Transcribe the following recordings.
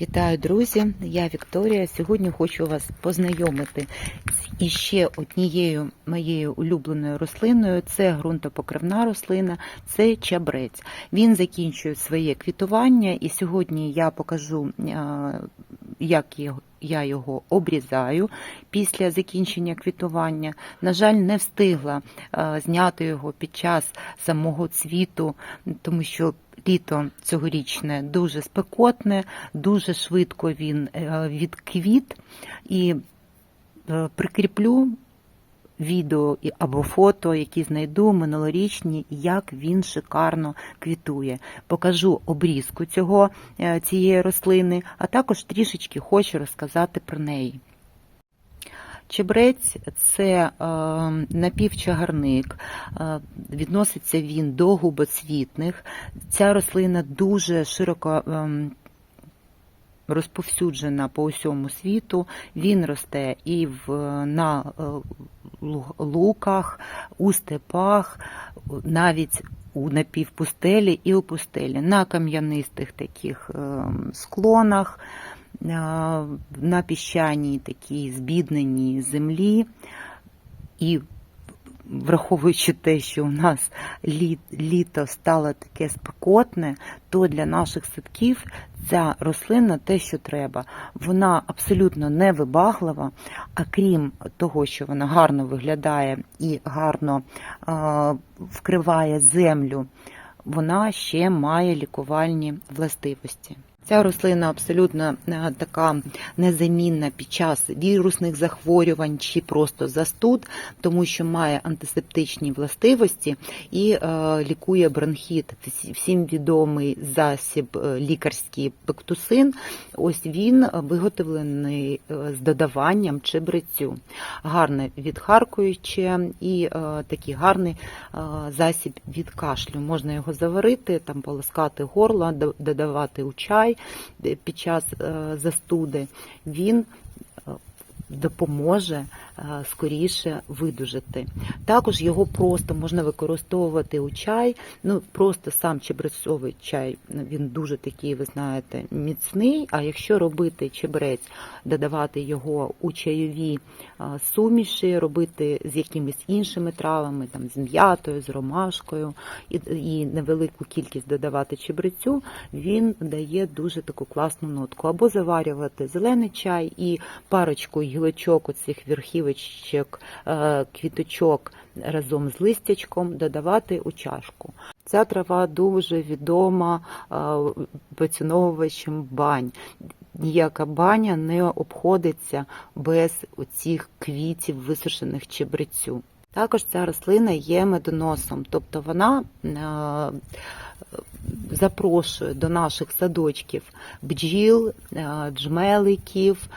Вітаю, друзі! Я Вікторія. Сьогодні хочу вас познайомити з іще однією моєю улюбленою рослиною. Це ґрунтопокривна рослина, це чабрець. Він закінчує своє квітування, і сьогодні я покажу, як його- я його обрізаю після закінчення квітування. На жаль, не встигла зняти його під час самого цвіту, тому що літо цьогорічне дуже спекотне, дуже швидко він е, відквіт і е, прикріплю відео або фото, які знайду минулорічні, як він шикарно квітує. Покажу обрізку цього, е, цієї рослини, а також трішечки хочу розказати про неї. Чебрець це е, напівчагарник, е, відноситься він до губоцвітних. Ця рослина дуже широко ем, розповсюджена по усьому світу. Він росте і в, на е, луках, у степах, навіть у напівпустелі і у пустелі, на кам'янистих таких ем, склонах, на піщаній такій збідненій землі. І враховуючи те, що у нас лі- літо стало таке спекотне, то для наших садків ця рослина те, що треба. Вона абсолютно невибаглива, а крім того, що вона гарно виглядає і гарно вкриває землю, вона ще має лікувальні властивості. Ця рослина абсолютно е, така незамінна під час вірусних захворювань чи просто застуд, тому що має антисептичні властивості і е, лікує бронхіт. Всім відомий засіб е, лікарський пектусин. Ось він виготовлений з додаванням чебрецю. Гарне відхаркуюче і такий гарний засіб від кашлю. Можна його заварити, там полоскати горло, додавати у чай під час е, застуди. Він допоможе е, скоріше видужати. Також його просто можна використовувати у чай. Ну просто сам чебрецовий чай він дуже такий, ви знаєте, міцний. А якщо робити чебрець, додавати його у чайові е, суміші, робити з якимись іншими травами, там з м'ятою, з ромашкою, і, і невелику кількість додавати чебрецю, він дає дуже таку класну нотку. Або заварювати зелений чай і парочку гілочок, оцих верхівочок, е, квіточок разом з листячком додавати у чашку. Ця трава дуже відома е, поціновувачем бань. Ніяка баня не обходиться без оцих квітів, висушених чебрецю. Також ця рослина є медоносом, тобто вона е, запрошує до наших садочків бджіл, е, джмеликів,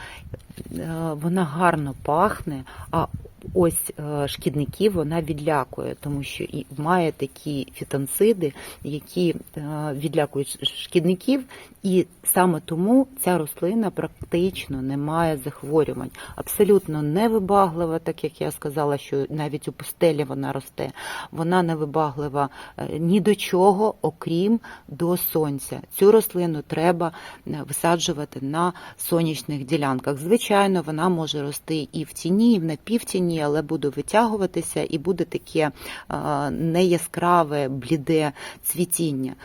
е, вона гарно пахне, а ось е, шкідників вона відлякує, тому що і має такі фітонциди, які е, відлякують шкідників, і саме тому ця рослина практично не має захворювань. Абсолютно невибаглива, так як я сказала, що навіть у пустелі вона росте. Вона невибаглива е, ні до чого, окрім до сонця. Цю рослину треба висаджувати на сонячних ділянках. Звичайно, вона може рости і в тіні, і в напівтіні, але буде витягуватися і буде таке е, неяскраве, бліде цвітіння.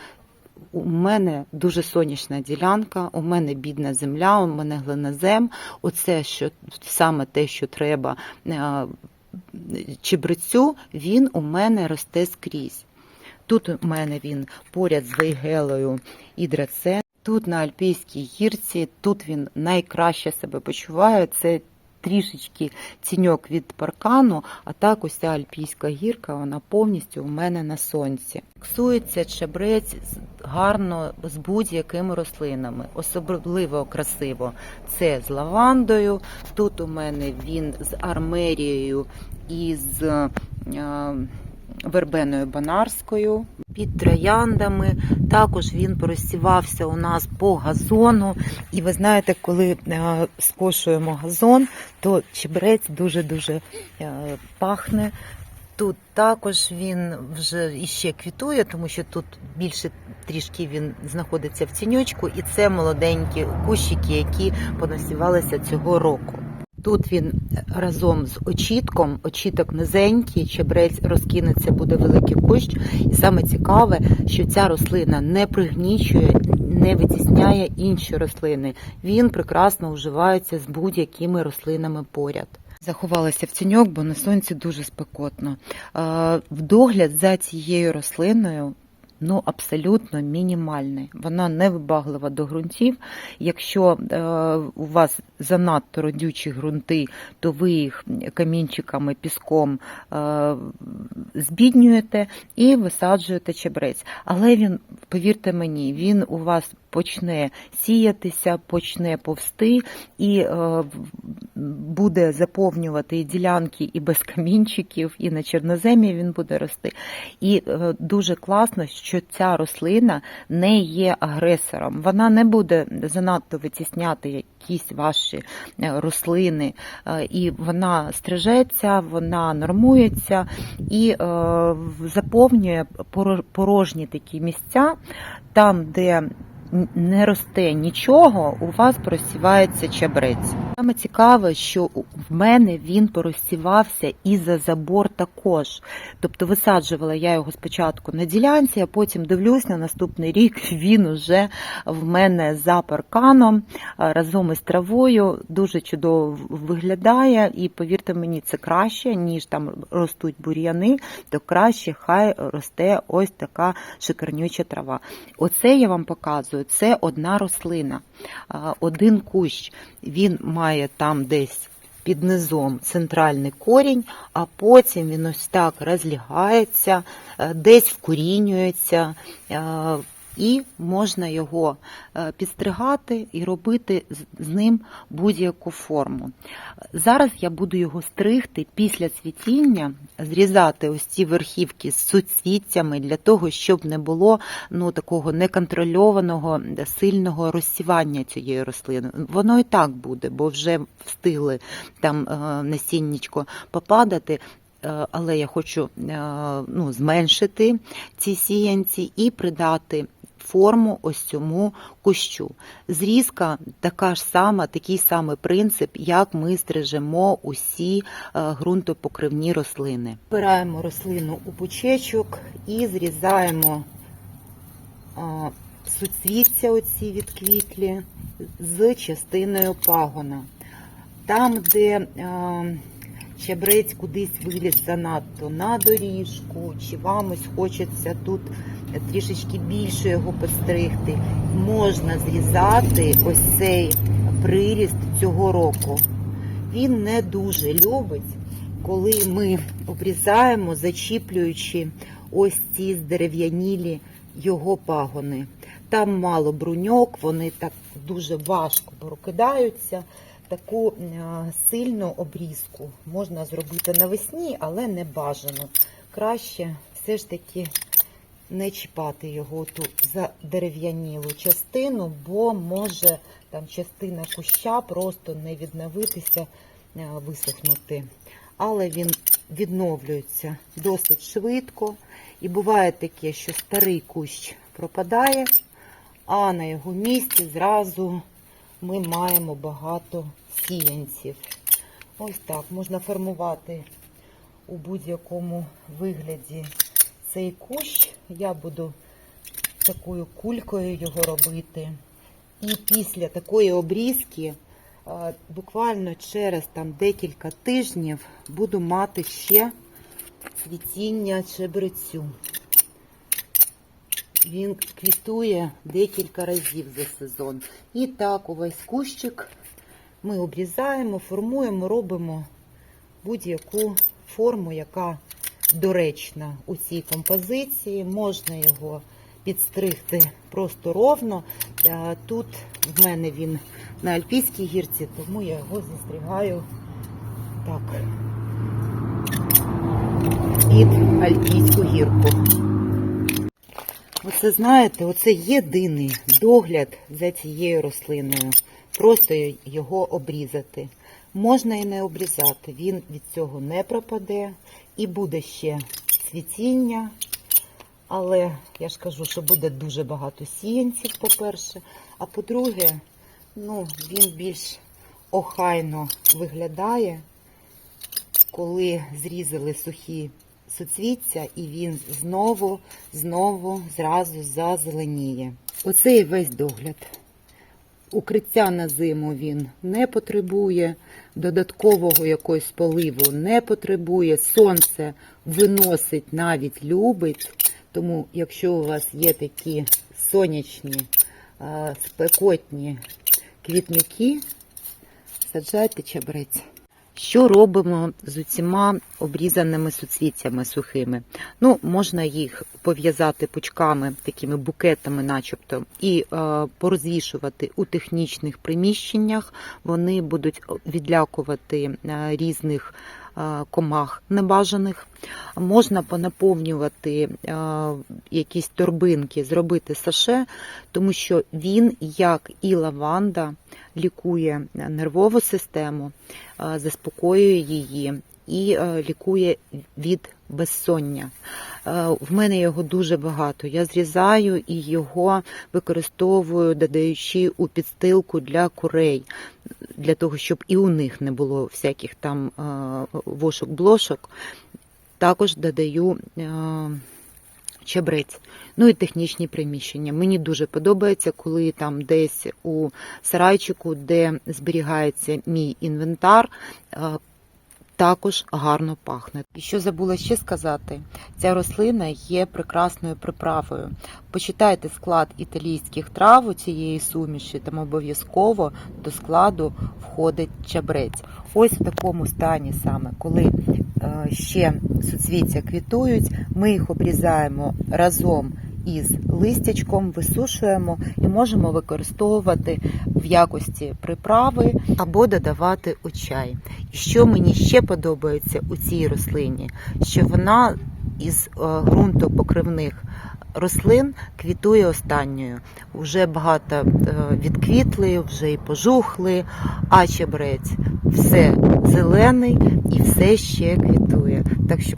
У мене дуже сонячна ділянка, у мене бідна земля, у мене глинозем. Оце що саме те, що треба е, чебрецю, він у мене росте скрізь. Тут у мене він поряд з вейгелою і драцен. Тут на Альпійській гірці, тут він найкраще себе почуває. Це трішечки тіньок від паркану, а так ось ця Альпійська гірка, вона повністю у мене на сонці. Ксується чебрець гарно з будь-якими рослинами, особливо красиво. Це з лавандою. Тут у мене він з армерією і з е, вербеною банарською. Під трояндами також він просівався у нас по газону. І ви знаєте, коли е, скошуємо газон, то чебрець дуже-дуже е, пахне Тут також він вже іще квітує, тому що тут більше трішки він знаходиться в тіньочку, і це молоденькі кущики, які понасівалися цього року. Тут він разом з очітком, очіток низенький, чебрець розкинеться, буде великий кущ. І саме цікаве, що ця рослина не пригнічує, не витісняє інші рослини. Він прекрасно уживається з будь-якими рослинами поряд. Заховалася в тіньок, бо на сонці дуже спекотно. Е, В догляд за цією рослиною ну, абсолютно мінімальний. Вона не вибаглива до ґрунтів. Якщо е, у вас занадто родючі ґрунти, то ви їх камінчиками, піском е, збіднюєте і висаджуєте чебрець. Але він, повірте мені, він у вас почне сіятися, почне повсти і е, буде заповнювати і ділянки і без камінчиків, і на чорноземі він буде рости. І е, дуже класно, що ця рослина не є агресором. Вона не буде занадто витісняти якісь ваші е, рослини, і вона стрижеться, вона нормується і заповнює порожні такі місця, там, де не росте нічого, у вас просівається чабрець. Саме цікаве, що в мене він порозсівався і за забор також. Тобто висаджувала я його спочатку на ділянці, а потім дивлюсь на наступний рік. Він уже в мене за парканом разом із травою дуже чудово виглядає. І повірте мені, це краще, ніж там ростуть бур'яни, то краще хай росте ось така шикарнюча трава. Оце я вам показую. Це одна рослина, один кущ. Він має там десь під низом центральний корінь, а потім він ось так розлягається, е, десь вкорінюється. Е, І можна його е, підстригати і робити з- ним будь-яку форму. Зараз я буду його стригти після цвітіння, зрізати ось ці верхівки з суцвіттями для того, щоб не було ну, такого неконтрольованого сильного розсівання цієї рослини. Воно і так буде, бо вже встигли там е, насіннячко попадати. Е, Але я хочу е, ну, зменшити ці сіянці і придати форму ось цьому кущу. Зрізка така ж сама, такий самий принцип, як ми стрижемо усі е, ґрунтопокривні рослини. Збираємо рослину у пучечок і зрізаємо суцвіття оці відквітлі з частиною пагона. Там, де а, чебрець кудись виліз занадто на доріжку, чи вам ось хочеться тут трішечки більше його постригти, можна зрізати ось цей приріст цього року. Він не дуже любить, коли ми обрізаємо, зачіплюючи ось ці здерев'янілі його пагони. Там мало бруньок, вони так дуже важко прокидаються. Таку сильну обрізку можна зробити навесні, але не бажано. Краще все ж таки не чіпати його ту задерев'янілу частину, бо може там частина куща просто не відновитися, е, висохнути. Але він відновлюється досить швидко. І буває таке, що старий кущ пропадає, а на його місці зразу ми маємо багато сіянців. Ось так можна формувати у будь-якому вигляді цей кущ. Я буду такою кулькою його робити. І після такої обрізки, е, буквально через там декілька тижнів, буду мати ще цвітіння чебрецю. Він квітує декілька разів за сезон. І так увесь кущик ми обрізаємо, формуємо, робимо будь-яку форму, яка доречна у цій композиції. Можна його підстригти просто ровно. Е, Тут в мене він на альпійській гірці, тому я його застригаю так під альпійську гірку. Оце знаєте, оце єдиний догляд за цією рослиною. Просто його обрізати. Можна і не обрізати, він від цього не пропаде. І буде ще цвітіння, але я ж кажу, що буде дуже багато сіянців, по-перше. А по-друге, ну, він більш охайно виглядає, коли зрізали сухі суцвіття, і він знову, знову зразу зазеленіє. Оце і весь догляд. Укриття на зиму він не потребує, додаткового якогось поливу не потребує, сонце виносить, навіть любить. Тому, якщо у вас є такі сонячні, спекотні квітники, саджайте чабрець. Що робимо з усіма обрізаними суцвіттями сухими? Ну, можна їх пов'язати пучками, такими букетами, начебто, і е, порозвішувати у технічних приміщеннях. Вони будуть відлякувати е, різних комах небажаних. Можна понаповнювати е, якісь торбинки, зробити саше, тому що він, як і лаванда, лікує нервову систему, е, заспокоює її і е, лікує від безсоння. Е, В мене його дуже багато. Я зрізаю і його використовую, додаючи у підстилку для курей, для того, щоб і у них не було всяких там е, вошок-блошок. Також додаю чебрець. Ну і технічні приміщення. Мені дуже подобається, коли там десь у сарайчику, де зберігається мій інвентар, також гарно пахне. І що забула ще сказати, ця рослина є прекрасною приправою. Почитайте склад італійських трав у цієї суміші, там обов'язково до складу входить чабрець. Ось в такому стані саме, коли е, ще суцвіття квітують, ми їх обрізаємо разом із листячком, висушуємо і можемо використовувати в якості приправи або додавати у чай. І що мені ще подобається у цій рослині, що вона із е, ґрунтопокривних рослин квітує останньою. Вже багато е, відквітли, вже і пожухли, а чебрець все зелений і все ще квітує. Так що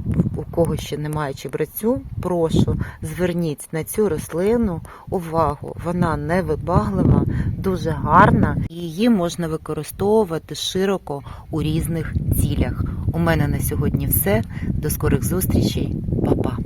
кого ще немає чебрецю, прошу зверніть на цю рослину увагу. Вона невибаглива, дуже гарна, її можна використовувати широко у різних цілях. У мене на сьогодні все. До скорих зустрічей, Па-па!